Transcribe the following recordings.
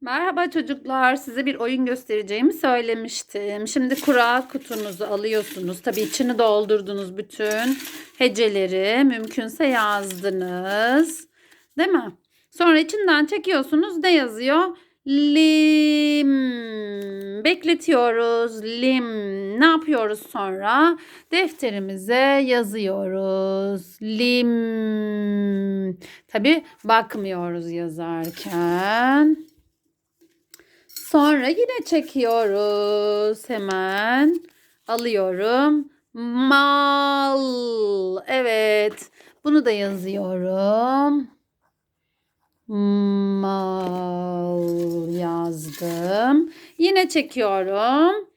Merhaba çocuklar. Size bir oyun göstereceğimi söylemiştim. Şimdi kura kutunuzu alıyorsunuz. Tabii içini doldurdunuz bütün heceleri. Mümkünse yazdınız. Değil mi? Sonra içinden çekiyorsunuz. Ne yazıyor? Lim. Bekletiyoruz. Lim. Ne yapıyoruz sonra? Defterimize yazıyoruz. Lim. Tabii bakmıyoruz yazarken. Sonra yine çekiyoruz. Hemen alıyorum. Mal. Evet. Bunu da yazıyorum. Mal yazdım. Yine çekiyorum.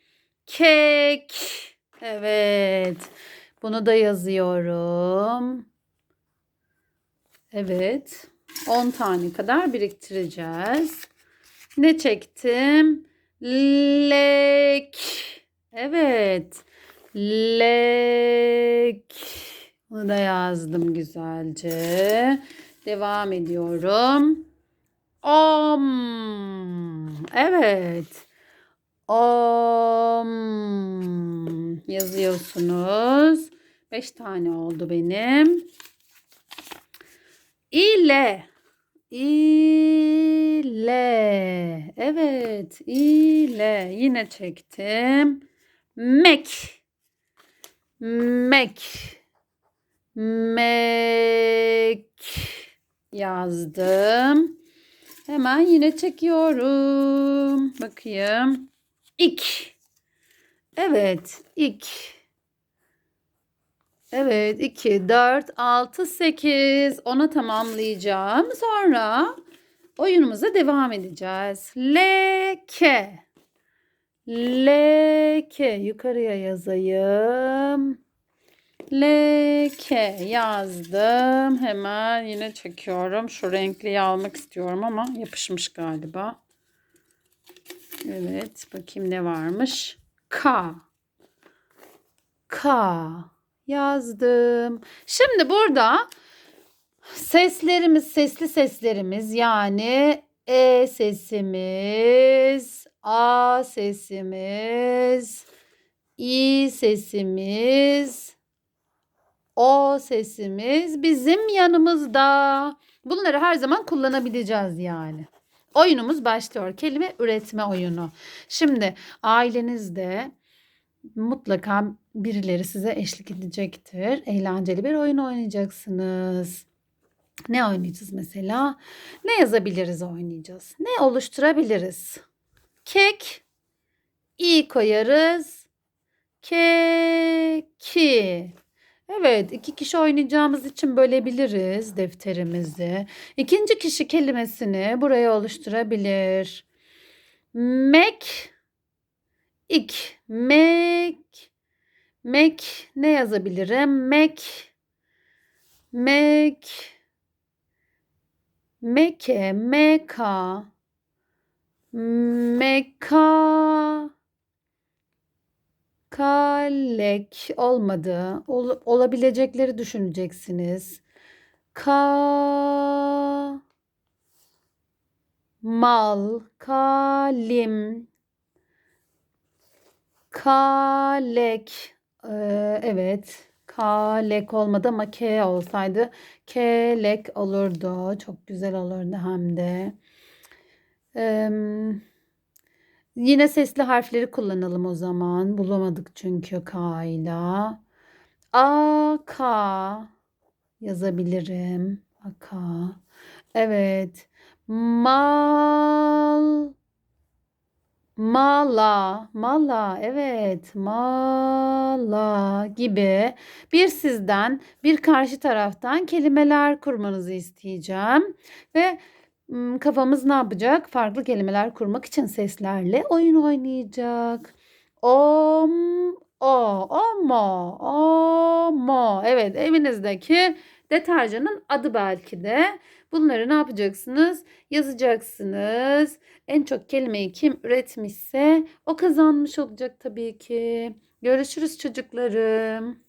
Kek. Evet. Bunu da yazıyorum. Evet. 10 tane kadar biriktireceğiz. Ne çektim? Lek. Evet. Lek. Bunu da yazdım güzelce. Devam ediyorum. Om. Evet. Om. Yazıyorsunuz. Beş tane oldu benim. İle. İle. Evet. ile. Yine çektim. Mek. Mek. Mek. Yazdım. Hemen yine çekiyorum. Bakayım. İk. Evet. ik. Evet 2, 4, 6, 8. Ona tamamlayacağım. Sonra oyunumuza devam edeceğiz. Leke. Leke. Yukarıya yazayım. Leke yazdım. Hemen yine çekiyorum. Şu renkliyi almak istiyorum ama yapışmış galiba. Evet. Bakayım ne varmış. K. K yazdım. Şimdi burada seslerimiz, sesli seslerimiz yani E sesimiz, A sesimiz, İ sesimiz, O sesimiz bizim yanımızda. Bunları her zaman kullanabileceğiz yani. Oyunumuz başlıyor. Kelime üretme oyunu. Şimdi ailenizde mutlaka birileri size eşlik edecektir. Eğlenceli bir oyun oynayacaksınız. Ne oynayacağız mesela? Ne yazabiliriz oynayacağız? Ne oluşturabiliriz? Kek, i koyarız. Keki. Evet, iki kişi oynayacağımız için bölebiliriz defterimizi. İkinci kişi kelimesini buraya oluşturabilir. Mek, ik, mek, mek ne yazabilirim? Mek, mek, meke, meka, meka, kalek olmadı. Ol, olabilecekleri düşüneceksiniz. Ka, mal, kalim, kalek. Ee, evet. Kalek olmadı ama K olsaydı kelek olurdu. Çok güzel olurdu hem de. Ee, yine sesli harfleri kullanalım o zaman. Bulamadık çünkü K ile. A, K yazabilirim. A, K. Evet. Mal. Mala, mala, evet, mala gibi bir sizden bir karşı taraftan kelimeler kurmanızı isteyeceğim. Ve kafamız ne yapacak? Farklı kelimeler kurmak için seslerle oyun oynayacak. Om, o, omo, omo. Evet, evinizdeki deterjanın adı belki de. Bunları ne yapacaksınız? Yazacaksınız. En çok kelimeyi kim üretmişse o kazanmış olacak tabii ki. Görüşürüz çocuklarım.